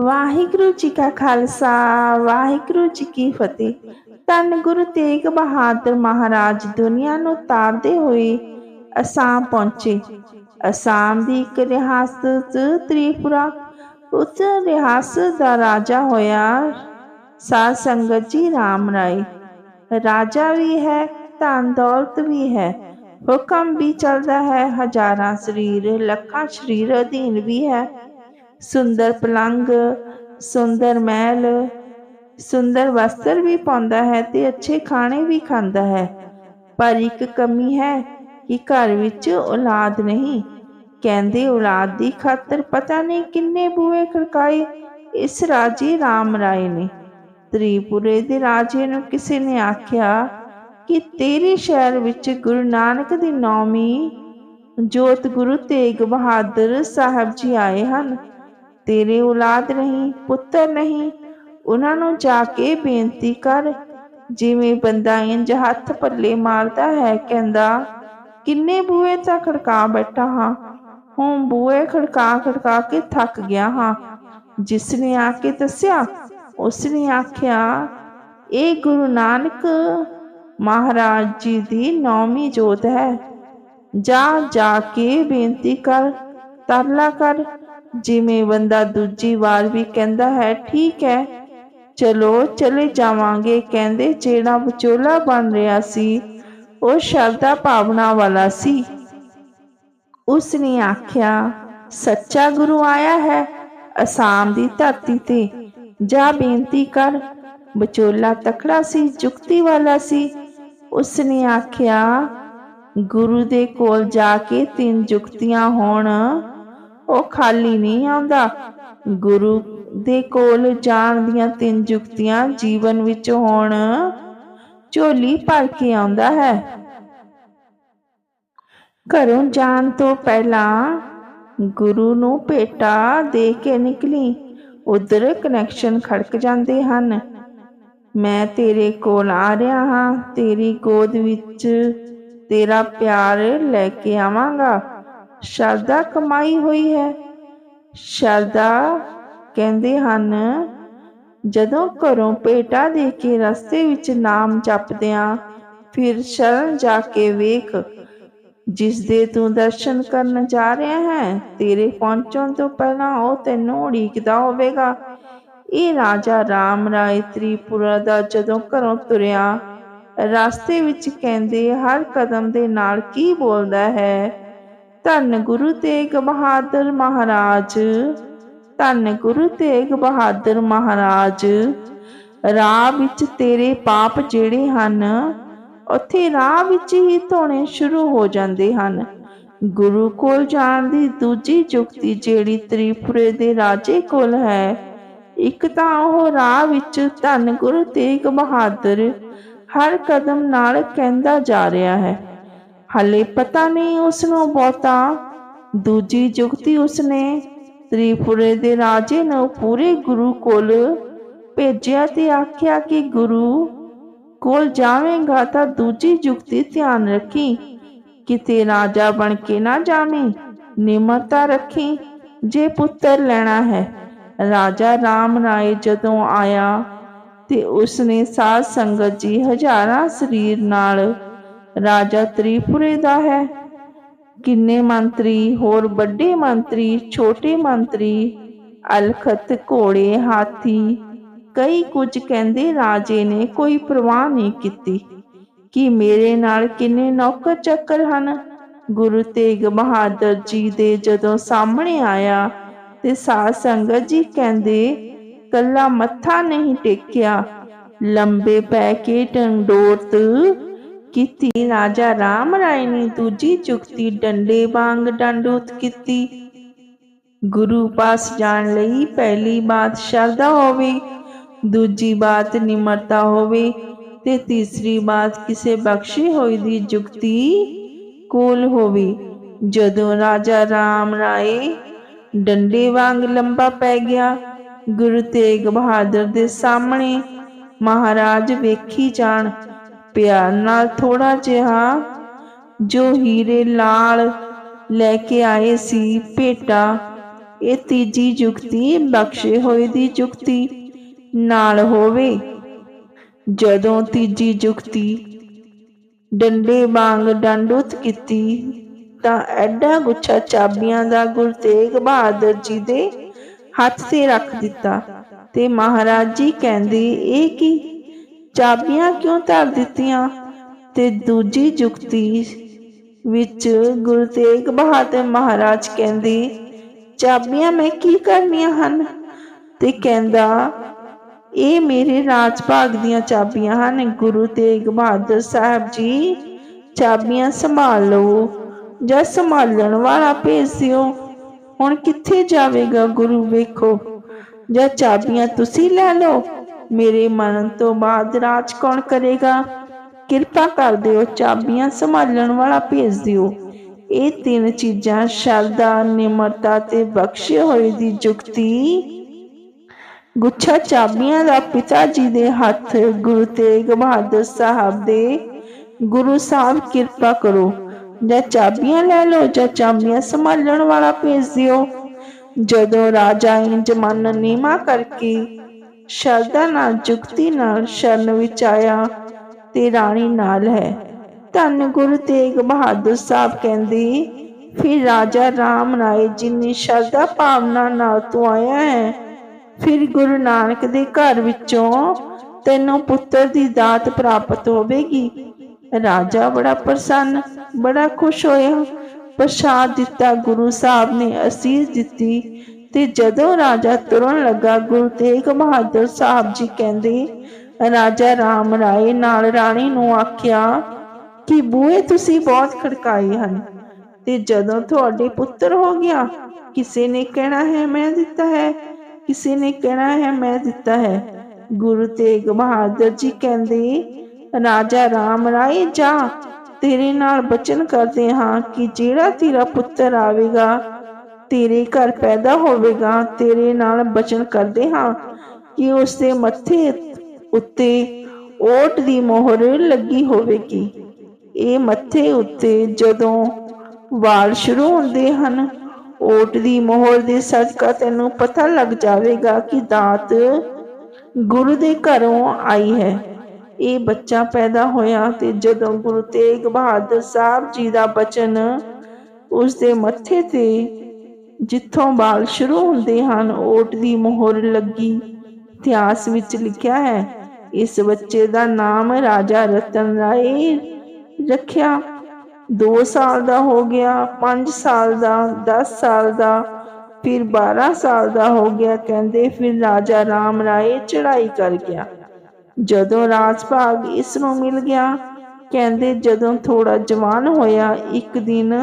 ਵਾਹਿਗੁਰੂ ਜੀ ਕਾ ਖਾਲਸਾ, ਵਾਹਿਗੁਰੂ ਜੀ ਕੀ ਫਤਿਹ। ਧੰਨ ਗੁਰੂ ਤੇਗ ਬਹਾਦਰ ਮਹਾਰਾਜ, ਦੁਨੀਆ ਨੂੰ ਤਾਰਦੇ ਹੋਏ ਅਸਾਮ ਪਹੁੰਚੇ। ਅਸਾਮ ਦੀ ਇੱਕ ਰਿਆਸਤ ਤ੍ਰਿਪੁਰਾ, ਉਸ ਰਿਆਸਤ ਦਾ ਰਾਜਾ ਹੋਇਆ ਸਾਧ ਸੰਗਤ ਜੀ ਰਾਮ ਰਾਏ। ਰਾਜਾ ਵੀ ਹੈ, ਧਨ ਦੌਲਤ ਵੀ ਹੈ, ਹੁਕਮ ਵੀ ਚੱਲਦਾ ਹੈ, ਹਜ਼ਾਰਾਂ ਸਰੀਰ, ਲੱਖਾਂ ਸਰੀਰ ਅਧੀਨ ਵੀ ਹੈ। ਸੁੰਦਰ ਪਲੰਗ, ਸੁੰਦਰ ਮਹਿਲ, ਸੁੰਦਰ ਵਸਤਰ ਵੀ ਪਾਉਂਦਾ ਹੈ ਤੇ ਅੱਛੇ ਖਾਣੇ ਵੀ ਖਾਂਦਾ ਹੈ। ਪਰ ਇੱਕ ਕਮੀ ਹੈ ਕਿ ਘਰ ਵਿੱਚ ਔਲਾਦ ਨਹੀਂ। ਕਹਿੰਦੇ ਔਲਾਦ ਦੀ ਖਾਤਰ ਪਤਾ ਨਹੀਂ ਕਿੰਨੇ ਬੂਹੇ ਖੜਕਾਏ ਇਸ ਰਾਜੇ ਰਾਮ ਰਾਏ ਨੇ। ਤ੍ਰਿਪੁਰੇ ਦੇ ਰਾਜੇ ਨੂੰ ਕਿਸੇ ਨੇ ਆਖਿਆ ਕਿ ਤੇਰੇ ਸ਼ਹਿਰ ਵਿੱਚ ਗੁਰੂ ਨਾਨਕ ਦੀ ਨੌਵੀਂ ਜੋਤ ਗੁਰੂ ਤੇਗ ਬਹਾਦਰ ਸਾਹਿਬ ਜੀ ਆਏ ਹਨ। ਤੇਰੇ ਔਲਾਦ ਨਹੀਂ, ਪੁੱਤਰ ਨਹੀਂ। ਉਹਨਾਂ ਨੂੰ ਜਾ ਕੇ ਬੇਨਤੀ ਕਰ, ਜਿਵੇਂ ਬੰਦਾ ਇੰਜ ਹੱਥ ਪੱਲੇ ਮਾਰਦਾ ਹੈ, ਕਹਿੰਦਾ, ਕਿੰਨੇ ਬੂਏ ਤਾਂ ਖੜਕਾ ਬੈਠਾ ਹਾਂ। ਹੁਣ ਬੂਏ ਖੜਕਾ ਖੜਕਾ ਕੇ ਥੱਕ ਗਿਆ ਹਾਂ। ਜਿਸ ਨੇ ਆ ਕੇ ਦੱਸਿਆ ਉਸ ਨੇ ਆਖਿਆ, ਇਹ ਗੁਰੂ ਨਾਨਕ ਮਹਾਰਾਜ ਜੀ ਦੀ ਨੌਵੀਂ ਜੋਤ ਹੈ। ਜਾ ਜਾ ਕੇ ਬੇਨਤੀ ਕਰ, ਤਰਲਾ ਕਰ। ਜਿਵੇਂ ਬੰਦਾ ਦੂਜੀ ਵਾਰ ਵੀ ਕਹਿੰਦਾ ਹੈ, ਠੀਕ ਹੈ, ਚਲੋ, ਚਲੇ ਜਾਵਾਂਗੇ। ਕਹਿੰਦੇ, ਜਿਹੜਾ ਵਿਚੋਲਾ ਬਣ ਰਿਹਾ ਸੀ, ਉਹ ਸ਼ਰਧਾ ਭਾਵਨਾ ਵਾਲਾ ਸੀ। ਉਸ ਨੇ ਆਖਿਆ, ਸੱਚਾ ਗੁਰੂ ਆਇਆ ਹੈ, ਅਸਾਮ ਦੀ ਧਰਤੀ ਤੇ। ਜਾ ਬੇਨਤੀ ਕਰ, ਵਿਚੋਲਾ ਤਕੜਾ ਸੀ, ਜੁਗਤੀ ਵਾਲਾ ਸੀ। ਉਸ ਨੇ ਆਖਿਆ, ਗੁਰੂ ਦੇ ਕੋਲ ਜਾ ਕੇ ਤਿੰਨ ਜੁਗਤੀਆਂ ਹੋਣ ਉਹ ਖਾਲੀ ਨਹੀਂ ਆਉਂਦਾ। ਗੁਰੂ ਦੇ ਕੋਲ ਜਾਣ ਦੀਆਂ ਤਿੰਨ ਜੁਗਤੀਆਂ ਜੀਵਨ ਵਿੱਚ ਹੋਣ। ਝੋਲੀ ਭਰ ਕੇ ਆਉਂਦਾ ਹੈ। ਘਰੋਂ ਜਾਣ ਤੋਂ ਪਹਿਲਾਂ ਗੁਰੂ ਨੂੰ ਭੇਟਾ ਦੇ ਕੇ ਨਿਕਲੀ। ਉਧਰ ਕਨੈਕਸ਼ਨ ਖੜਕ ਜਾਂਦੇ ਹਨ। ਮੈਂ ਤੇਰੇ ਕੋਲ ਆ ਰਿਹਾ ਹਾਂ। ਤੇਰੀ ਗੋਦ ਵਿੱਚ ਤੇਰਾ ਪਿਆਰ ਲੈ ਕੇ ਆਵਾਂਗਾ। ਸ਼ਰਦਾ ਕਮਾਈ ਹੋਈ ਹੈ। ਸ਼ਰਦਾ ਕਹਿੰਦੇ ਹਨ, ਜਦੋਂ ਘਰੋਂ ਪੇਟਾ ਦੇ ਕੇ ਰਸਤੇ ਵਿੱਚ ਨਾਮ ਜਪਦਿਆਂ ਫਿਰ ਸ਼ਰਨ ਜਾ ਕੇ ਵੇਖ, ਜਿਸ ਦੇ ਤੂੰ ਦਰਸ਼ਨ ਕਰਨ ਜਾ ਰਿਹਾ ਹੈ, ਤੇਰੇ ਪਹੁੰਚਣ ਤੋਂ ਪਹਿਲਾਂ ਉਹ ਤੈਨੂੰ ਉਡੀਕਦਾ ਹੋਵੇਗਾ। ਇਹ ਰਾਜਾ ਰਾਮ ਰਾਏ ਤ੍ਰਿਪੁਰਾ ਦਾ ਜਦੋਂ ਘਰੋਂ ਤੁਰਿਆ, ਰਸਤੇ ਵਿੱਚ ਕਹਿੰਦੇ, ਹਰ ਕਦਮ ਦੇ ਨਾਲ ਕੀ ਬੋਲਦਾ ਹੈ? ਧੰਨ ਗੁਰੂ ਤੇਗ ਬਹਾਦਰ ਮਹਾਰਾਜ, ਧੰਨ ਗੁਰੂ ਤੇਗ ਬਹਾਦਰ ਮਹਾਰਾਜ, ਰਾਹ ਵਿੱਚ ਤੇਰੇ ਪਾਪ ਜਿਹੜੇ ਹਨ, ਉੱਥੇ ਰਾਹ ਵਿੱਚ ਹੀ ਧੋਣੇ ਸ਼ੁਰੂ ਹੋ ਜਾਂਦੇ ਹਨ। ਗੁਰੂ ਕੋਲ ਜਾਣ ਦੀ ਦੂਜੀ ਜੁਗਤੀ ਜਿਹੜੀ ਤ੍ਰਿਪੁਰੇ ਦੇ ਰਾਜੇ ਕੋਲ ਹੈ, ਇੱਕ ਤਾਂ ਉਹ ਰਾਹ ਵਿੱਚ ਧੰਨ ਗੁਰੂ ਤੇਗ ਬਹਾਦਰ ਹਰ ਕਦਮ ਨਾਲ ਕਹਿੰਦਾ ਜਾ ਰਿਹਾ ਹੈ। ਹਲੇ ਪਤਾ ਨਹੀਂ ਉਸ ਨੂੰ ਬਹੁਤਾ। ਦੂਜੀ ਜੁਗਤੀ ਉਸਨੇ ਤ੍ਰਿਪੁਰੇ ਦੇ ਰਾਜੇ ਨੂੰ ਪੂਰੇ ਗੁਰੂ ਕੋਲ ਭੇਜਿਆ ਤੇ ਆਖਿਆ ਕਿ, ਗੁਰੂ, ਕੋਲ ਜਾਵੇਂਗਾ ਤਾਂ ਦੂਜੀ ਜੁਗਤੀ ਧਿਆਨ ਰੱਖੀ। ਕਿਤੇ ਰਾਜਾ ਬਣ ਕੇ ਨਾ ਜਾਵੇਂ, ਨਿਮਰਤਾ ਰੱਖੀ, ਜੇ ਪੁੱਤਰ ਲੈਣਾ ਹੈ। ਰਾਜਾ ਰਾਮ ਰਾਏ ਜਦੋਂ ਆਇਆ ਤੇ ਉਸਨੇ ਸਾਧ ਸੰਗਤ ਜੀ ਹਜ਼ਾਰਾਂ ਸਰੀਰ ਨਾਲ ਰਾਜਾ ਤ੍ਰਿਪੁਰੇ ਦਾ ਹੈ। ਕਿੰਨੇ ਮੰਤਰੀ, ਹੋਰ ਵੱਡੇ ਮੰਤਰੀ, ਛੋਟੇ ਮੰਤਰੀ, ਅਲਖਤ, ਘੋੜੇ, ਹਾਥੀ, ਕਈ ਕੁਝ ਕਹਿੰਦੇ ਰਾਜੇ ਨੇ ਕੋਈ ਪਰਵਾਹ ਨਹੀਂ ਕੀਤੀ। ਕਿ ਮੇਰੇ ਨਾਲ ਕਿੰਨੇ ਨੌਕਰ ਚੱਕਰ ਹਨ? ਗੁਰੂ ਤੇਗ ਬਹਾਦਰ ਜੀ ਦੇ ਜਦੋਂ ਸਾਹਮਣੇ ਆਇਆ ਤੇ ਸਾਧ ਸੰਗਤ ਜੀ ਕਹਿੰਦੇ, ਕੱਲਾ ਮੱਥਾ ਨਹੀਂ ਟੇਕਿਆ। ਲੰਬੇ ਪੈ ਕੇ ਟੰਡੋਰਤ ਕੀਤੀ, ਰਾਜਾ ਰਾਮ ਰਾਏ ਨੇ ਦੂਜੀ ਚੁਕਤੀ ਡੰਡੇ ਵਾਂਗ ਡੰਡੂਤ ਕੀਤੀ। ਗੁਰੂ ਪਾਸ ਜਾਣ ਲਈ ਪਹਿਲੀ ਬਾਤ ਸ਼ਰਧਾ ਹੋਵੇ, ਦੂਜੀ ਬਾਤ ਨਿਮਰਤਾ ਹੋਵੇ ਤੇ ਤੀਸਰੀ ਬਾਤ ਕਿਸੇ ਬਖਸ਼ੀ ਹੋਈ ਦੀ ਜੁਗਤੀ ਕੋਲ ਹੋਵੇ। ਜਦੋਂ ਰਾਜਾ ਰਾਮ ਰਾਏ ਡੰਡੇ ਵਾਂਗ ਲੰਬਾ ਪੈ ਗਿਆ, ਗੁਰੂ ਤੇਗ ਬਹਾਦਰ ਦੇ ਸਾਹਮਣੇ ਮਹਾਰਾਜ ਵੇਖੀ ਜਾਣ ਪਿਆਰ ਨਾਲ ਥੋੜਾ ਜਿਹਾ ਜੋ ਹੀਰੇ ਲਾਲ ਲੈ ਕੇ ਆਏ ਸੀ, ਭੇਟਾ, ਇਹ ਤੀਜੀ ਜੁਗਤੀ, ਬਖਸ਼ੇ ਹੋਏ ਦੀ ਜੁਗਤੀ ਨਾਲ ਹੋਵੇ। ਜਦੋਂ ਤੀਜੀ ਜੁਗਤੀ ਡੰਡੇ ਵਾਂਗ ਡੰਡੁੱਤ ਕੀਤੀ, ਤਾਂ ਐਡਾ ਗੁੱਛਾ ਚਾਬੀਆਂ ਦਾ ਗੁਰੂ ਤੇਗ ਬਹਾਦਰ ਜੀ ਦੇ ਹੱਥ ਤੇ ਰੱਖ ਦਿੱਤਾ ਤੇ ਮਹਾਰਾਜ ਜੀ ਕਹਿੰਦੇ, ਇਹ ਕੀ ਚਾਬੀਆਂ ਕਿਉਂ ਧਰ ਦਿੱਤੀਆਂ? ਤੇ ਦੂਜੀ ਜੁਗਤੀ ਵਿੱਚ ਗੁਰੂ ਤੇਗ ਬਹਾਦਰ ਮਹਾਰਾਜ ਕਹਿੰਦੇ, ਚਾਬੀਆਂ ਮੈਂ ਕੀ ਕਰਨੀਆਂ ਹਨ? ਤੇ ਕਹਿੰਦਾ, ਇਹ ਮੇਰੇ ਰਾਜ ਭਾਗ ਦੀਆਂ ਚਾਬੀਆਂ ਹਨ, ਗੁਰੂ ਤੇਗ ਬਹਾਦਰ ਸਾਹਿਬ ਜੀ। ਚਾਬੀਆਂ ਸੰਭਾਲ ਲਓ ਜਾਂ ਸੰਭਾਲਣ ਵਾਲਾ ਭੇਜ ਦਿਓ। ਹੁਣ ਕਿੱਥੇ ਜਾਵੇਗਾ ਗੁਰੂ? ਵੇਖੋ, ਜਾਂ ਚਾਬੀਆਂ ਤੁਸੀਂ ਲੈ ਲਓ? ਮੇਰੇ ਮਰਨ ਤੋਂ ਬਾਅਦ ਰਾਜ ਕੌਣ ਕਰੇਗਾ? ਕਿਰਪਾ ਕਰ ਦਿਓ, ਚਾਬੀਆਂ ਸੰਭਾਲਣ ਵਾਲਾ ਭੇਜ ਦਿਓ। ਇਹ ਤਿੰਨ ਚੀਜ਼ਾਂ ਸ਼ਰਧਾ, ਨਿਮਰਤਾ ਤੇ ਬਖਸ਼ੇ ਹੋਏ ਦੀ ਜੁਗਤੀ। ਗੁੱਛਾ ਚਾਬੀਆਂ ਦਾ ਪਿਤਾ ਜੀ ਦੇ ਹੱਥ, ਗੁਰੂ ਤੇਗ ਬਹਾਦਰ ਸਾਹਿਬ ਦੇ। ਗੁਰੂ ਸਾਹਿਬ, ਕਿਰਪਾ ਕਰੋ। ਜਾਂ ਚਾਬੀਆਂ ਲੈ ਲਓ, ਜਾਂ ਚਾਬੀਆਂ ਸੰਭਾਲਣ ਵਾਲਾ ਭੇਜ ਦਿਓ। ਜਦੋਂ ਰਾਜਾ ਇੰਜ ਮਨ ਨੀਮਾ ਕਰਕੇ ਸ਼ਰਧਾ ਨਾਲ ਜੁਗਤੀ ਨਾਲ ਸ਼ਰਨ ਵਿੱਚ ਆਇਆ ਤੇ ਰਾਣੀ ਨਾਲ ਹੈ। ਧੰਨ ਗੁਰੂ ਤੇਗ ਬਹਾਦਰ ਸਾਹਿਬ ਕਹਿੰਦੇ, ਫਿਰ ਰਾਜਾ ਰਾਮ ਰਾਏ ਜਿੰਨੀ ਸ਼ਰਧਾ ਭਾਵਨਾ ਨਾਲ ਤੂੰ ਆਇਆ ਹੈ, ਫਿਰ ਗੁਰੂ ਨਾਨਕ ਦੇ ਘਰ ਵਿੱਚੋਂ ਤੈਨੂੰ ਪੁੱਤਰ ਦੀ ਦਾਤ ਪ੍ਰਾਪਤ ਹੋਵੇਗੀ। ਰਾਜਾ ਬੜਾ ਪ੍ਰਸੰਨ, ਬੜਾ ਖੁਸ਼ ਹੋਇਆ। ਪ੍ਰਸ਼ਾਦ ਦਿੱਤਾ ਗੁਰੂ ਸਾਹਿਬ ਨੇ, ਅਸੀਸ ਦਿੱਤੀ ਤੇ ਜਦੋਂ ਰਾਜਾ ਤੁਰਨ ਲੱਗਾ, ਗੁਰੂ ਤੇਗ ਬਹਾਦਰ ਸਾਹਿਬ ਜੀ ਕਹਿੰਦੇ, ਰਾਜਾ ਰਾਮ ਰਾਏ, ਨਾਲ ਰਾਣੀ ਨੂੰ ਆਖਿਆ ਕਿ ਬੂਏ ਤੁਸੀਂ ਬਹੁਤ ਖੜਕਾਏ ਹਨ ਤੇ ਜਦੋਂ ਤੁਹਾਡੇ ਪੁੱਤਰ ਹੋ ਗਿਆ, ਕਿਸੇ ਨੇ ਕਹਿਣਾ ਹੈ ਮੈਂ ਦਿੱਤਾ ਹੈ, ਕਿਸੇ ਨੇ ਕਹਿਣਾ ਹੈ ਮੈਂ ਦਿੱਤਾ ਹੈ। ਗੁਰੂ ਤੇਗ ਬਹਾਦਰ ਜੀ ਕਹਿੰਦੇ, ਰਾਜਾ ਰਾਮ ਰਾਏ, ਜਾ, ਤੇਰੇ ਨਾਲ ਬਚਨ ਕਰਦੇ ਹਾਂ ਕਿ ਜਿਹੜਾ ਤੇਰਾ ਪੁੱਤਰ ਆਵੇਗਾ ਤੇਰੇ ਘਰ ਪੈਦਾ ਹੋਵੇਗਾ, ਤੇਰੇ ਨਾਲ ਬਚਨ ਕਰਦੇ ਹਾਂ। ਕਿ ਉਸ ਦੇ ਮੱਥੇ ਉੱਤੇ ਓਟ ਦੀ ਮੋਹਰ ਲੱਗੀ ਹੋਵੇਗੀ। ਇਹ ਮੱਥੇ ਉੱਤੇ ਜਦੋਂ ਵਾਲ ਸ਼ੁਰੂ ਹੁੰਦੇ ਹਨ, ਓਟ ਦੀ ਮੋਹਰ ਦੇ ਸਦਕਾ ਤੈਨੂੰ ਪਤਾ ਲੱਗ ਜਾਵੇਗਾ ਕਿ ਦਾਤ ਗੁਰੂ ਦੇ ਘਰੋਂ ਆਈ ਹੈ। ਇਹ ਬੱਚਾ ਪੈਦਾ ਹੋਇਆ ਤੇ ਜਦੋਂ ਗੁਰੂ ਤੇਗ ਬਹਾਦਰ ਸਾਹਿਬ ਜੀ ਦਾ ਬਚਨ ਉਸ ਦੇ ਮੱਥੇ ਤੇ ਜਿੱਥੋਂ ਬਾਲ ਸ਼ੁਰੂ ਹੁੰਦੇ ਹਨ ਓਟ ਦੀ ਮੋਹਰ ਲੱਗੀ। ਇਤਿਹਾਸ ਵਿੱਚ ਲਿਖਿਆ ਹੈ, ਇਸ ਬੱਚੇ ਦਾ ਨਾਮ ਰਾਜਾ ਰਤਨ ਰਾਏ ਰੱਖਿਆ। 2 ਸਾਲ ਦਾ ਹੋ ਗਿਆ 5 ਸਾਲ ਦਾ 10 ਸਾਲ ਦਾ, ਫਿਰ 12 ਸਾਲ ਦਾ ਹੋ ਗਿਆ, ਕਹਿੰਦੇ ਫਿਰ ਰਾਜਾ ਰਾਮ ਰਾਏ ਚੜਾਈ ਕਰ ਗਿਆ। ਜਦੋਂ ਰਾਜ ਭਾਗ ਇਸ ਨੂੰ ਮਿਲ ਗਿਆ, ਕਹਿੰਦੇ ਜਦੋਂ ਥੋੜਾ ਜਵਾਨ ਹੋਇਆ, ਇੱਕ ਦਿਨ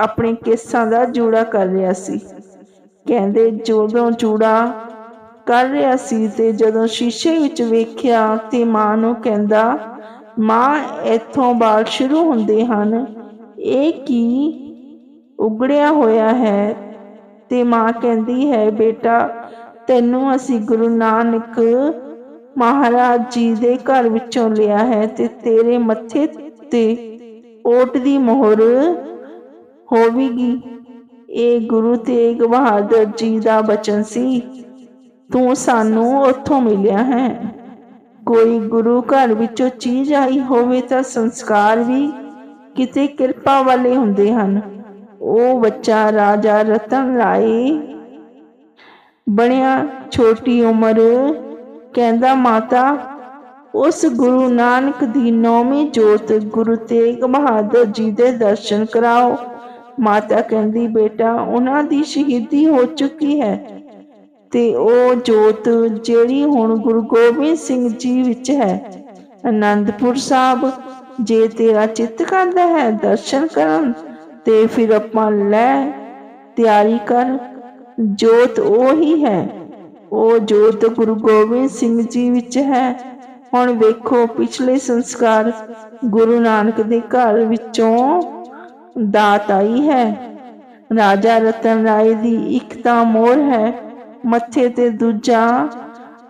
ਆਪਣੇ ਕੇਸਾਂ ਦਾ ਜੂੜਾ ਕਰ ਰਿਹਾ ਸੀ। ਕਹਿੰਦੇ, ਜਦੋਂ ਜੂੜਾ ਕਰ ਰਿਹਾ ਸੀ ਤੇ ਜਦੋਂ ਸ਼ੀਸ਼ੇ ਵਿੱਚ ਵੇਖਿਆ ਤੇ ਮਾਂ ਨੂੰ ਕਹਿੰਦਾ, ਮਾਂ, ਇੱਥੋਂ ਬਾਲ ਸ਼ੁਰੂ ਹੁੰਦੇ ਹਨ। ਇਹ ਕੀ ਉਗੜਿਆ ਹੋਇਆ ਹੈ? ਤੇ ਮਾਂ ਕਹਿੰਦੀ ਹੈ, ਬੇਟਾ, ਤੈਨੂੰ ਅਸੀਂ ਗੁਰੂ ਨਾਨਕ ਮਹਾਰਾਜ ਜੀ ਦੇ ਘਰ ਵਿੱਚੋਂ ਲਿਆ ਹੈ ਤੇ ਤੇਰੇ ਮੱਥੇ ਤੇ ਓਟ ਦੀ ਮੋਹਰ ਹੋਵੇਗੀ। ਇਹ ਗੁਰੂ ਤੇਗ ਬਹਾਦਰ ਜੀ ਦਾ ਬਚਨ ਸੀ। ਤੂੰ ਸਾਨੂੰ ਉੱਥੋਂ ਮਿਲਿਆ ਹੈ। ਕੋਈ ਗੁਰੂ ਘਰ ਵਿੱਚੋਂ ਚੀਜ਼ ਆਈ ਹੋਵੇ ਤਾਂ ਸੰਸਕਾਰ ਵੀ ਕਿਤੇ ਕਿਰਪਾ ਵਾਲੇ ਹੁੰਦੇ ਹਨ। ਉਹ ਬੱਚਾ ਰਾਜਾ ਰਤਨ ਰਾਏ ਬਣਿਆ, ਛੋਟੀ ਉਮਰ ਕਹਿੰਦਾ, ਮਾਤਾ, ਉਸ ਗੁਰੂ ਨਾਨਕ ਦੀ ਨੌਵੀਂ ਜੋਤ ਗੁਰੂ ਤੇਗ ਬਹਾਦਰ ਜੀ ਦੇ ਦਰਸ਼ਨ ਕਰਾਓ। ਮਾਤਾ ਕਹਿੰਦੀ, ਬੇਟਾ, ਉਹਨਾਂ ਦੀ ਸ਼ਹੀਦੀ ਹੋ ਚੁੱਕੀ ਹੈ ਤੇ ਉਹ ਜੋਤ ਜਿਹੜੀ ਹੁਣ ਗੁਰੂ ਗੋਬਿੰਦ ਸਿੰਘ ਜੀ ਵਿੱਚ ਹੈ ਆਨੰਦਪੁਰ ਸਾਹਿਬ, ਜੇ ਤੇਰਾ ਚਿੱਤ ਕਰਦਾ ਹੈ ਦਰਸ਼ਨ ਕਰਨ ਤੇ ਫਿਰ ਆਪਾਂ ਲੈ ਤਿਆਰੀ ਕਰ, ਜੋਤ ਉਹ ਹੈ, ਉਹ ਜੋਤ ਗੁਰੂ ਗੋਬਿੰਦ ਸਿੰਘ ਜੀ ਵਿੱਚ ਹੈ। ਹੁਣ ਵੇਖੋ, ਪਿਛਲੇ ਸੰਸਕਾਰ ਗੁਰੂ ਨਾਨਕ ਦੇ ਘਰ ਵਿੱਚੋਂ ਦਾਤ ਆਈ ਹੈ। ਰਾਜਾ ਰਤਨ ਰਾਏ ਦੀ ਇੱਕ ਤਾਂ ਮੋਹਰ ਹੈ। ਮੱਥੇ ਤੇ ਦੂਜਾ,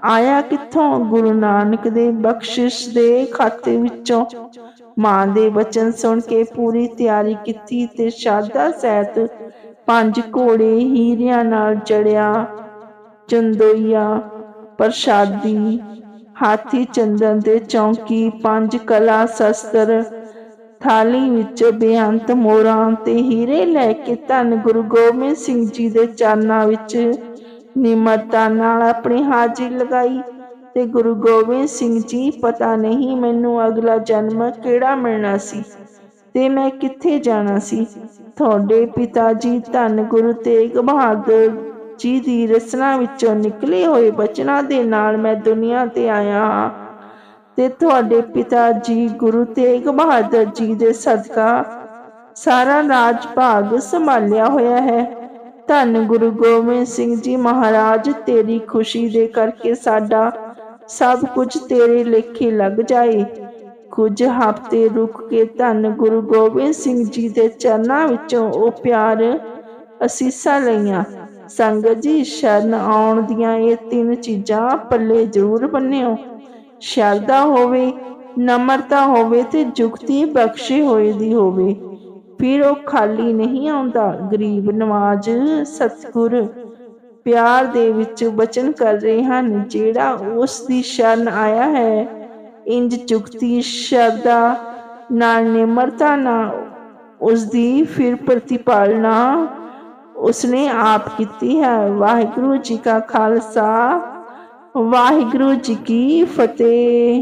ਆਇਆ ਕਿੱਥੋਂ? ਗੁਰੂ ਨਾਨਕ ਦੇ ਬਖਸ਼ਿਸ਼ ਦੇ ਖਾਤੇ ਵਿੱਚੋਂ। ਮਾਂ ਦੇ ਬਚਨ ਸੁਣ ਕੇ ਪੂਰੀ ਤਿਆਰੀ ਕੀਤੀ ਤੇ ਸ਼ਰਧਾ ਸਹਿਤ ਪੰਜ ਘੋੜੇ ਹੀਰਿਆਂ ਨਾਲ ਜੜਿਆ ਚੰਦੋਈਆ, ਪ੍ਰਸ਼ਾਦੀ, ਹਾਥੀ ਚੰਦਨ ਦੇ ਚੌਂਕੀ, ਪੰਜ ਕਲਾ ਸ਼ਸਤਰ ਥਾਲੀ ਵਿੱਚ ਬੇਅੰਤ ਮੋਰਾਂ ਤੇ ਹੀਰੇ ਲੈ ਕੇ ਧੰਨ ਗੁਰੂ ਗੋਬਿੰਦ ਸਿੰਘ ਜੀ ਦੇ ਚਰਨਾਂ ਵਿੱਚ ਨਿਮਰਤਾ ਨਾਲ ਆਪਣੀ ਹਾਜ਼ਰੀ ਲਗਾਈ ਤੇ ਗੁਰੂ ਗੋਬਿੰਦ ਸਿੰਘ ਜੀ, ਪਤਾ ਨਹੀਂ ਮੈਨੂੰ ਅਗਲਾ ਜਨਮ ਕਿਹੜਾ ਮਿਲਣਾ ਸੀ ਤੇ ਮੈਂ ਕਿੱਥੇ ਜਾਣਾ ਸੀ। ਤੁਹਾਡੇ ਪਿਤਾ ਜੀ ਧੰਨ ਗੁਰੂ ਤੇਗ ਬਹਾਦਰ ਜੀ ਦੀ ਰਚਨਾ ਵਿੱਚੋਂ ਨਿਕਲੇ ਹੋਏ ਬਚਨਾਂ ਦੇ ਨਾਲ ਮੈਂ ਦੁਨੀਆ ਤੇ ਆਇਆ ਹਾਂ। ਤੇ ਤੁਹਾਡੇ ਪਿਤਾ ਜੀ ਗੁਰੂ ਤੇਗ ਬਹਾਦਰ ਜੀ ਦੇ ਸਦਕਾ ਸਾਰਾ ਰਾਜ ਭਾਗ ਸੰਭਾਲਿਆ ਹੋਇਆ ਹੈ। ਧੰਨ ਗੁਰੂ ਗੋਬਿੰਦ ਸਿੰਘ ਜੀ ਮਹਾਰਾਜ, ਤੇਰੀ ਖੁਸ਼ੀ ਦੇ ਕਰਕੇ ਸਾਡਾ ਸਭ ਕੁਝ ਤੇਰੇ ਲੇਖੇ ਲੱਗ ਜਾਏ। ਕੁਝ ਹਫ਼ਤੇ ਰੁਕ ਕੇ ਧੰਨ ਗੁਰੂ ਗੋਬਿੰਦ ਸਿੰਘ ਜੀ ਦੇ ਚਰਨਾਂ ਵਿੱਚੋਂ ਉਹ ਪਿਆਰ ਅਸੀਸਾਂ ਲਈਆਂ। ਸੰਗਤ ਜੀ, ਸ਼ਰਨ ਆਉਣ ਦੀਆਂ ਇਹ ਤਿੰਨ ਚੀਜ਼ਾਂ ਪੱਲੇ ਜ਼ਰੂਰ ਬੰਨਿਓ। ਸ਼ਰਧਾ ਹੋਵੇ, ਨਮਰਤਾ ਹੋਵੇ ਤੇ ਜੁਗਤੀ ਬਖਸ਼ੇ ਹੋਏ ਦੀ ਹੋਵੇ। ਫਿਰ ਉਹ ਖਾਲੀ ਨਹੀਂ ਆਉਂਦਾ। ਗਰੀਬ, ਨਵਾਜ, ਸਤਿਗੁਰ ਪਿਆਰ ਦੇ ਵਿੱਚ ਬਚਨ ਕਰ ਰਹੇ ਹਨ, ਜਿਹੜਾ ਉਸ ਦੀ ਸ਼ਰਨ ਆਇਆ ਹੈ। ਇੰਜ ਜੁਗਤੀ, ਸ਼ਰਧਾ ਨਾਲ ਨਿਮਰਤਾ ਨਾਲ ਉਸ ਦੀ ਫਿਰ ਪ੍ਰਤੀਪਾਲਨਾ ਉਸਨੇ ਆਪ ਕੀਤੀ ਹੈ। ਵਾਹਿਗੁਰੂ ਜੀ ਕਾ ਖਾਲਸਾ ਵਾਹਿਗੁਰੂ ਜੀ ਕੀ ਫਤਿਹ।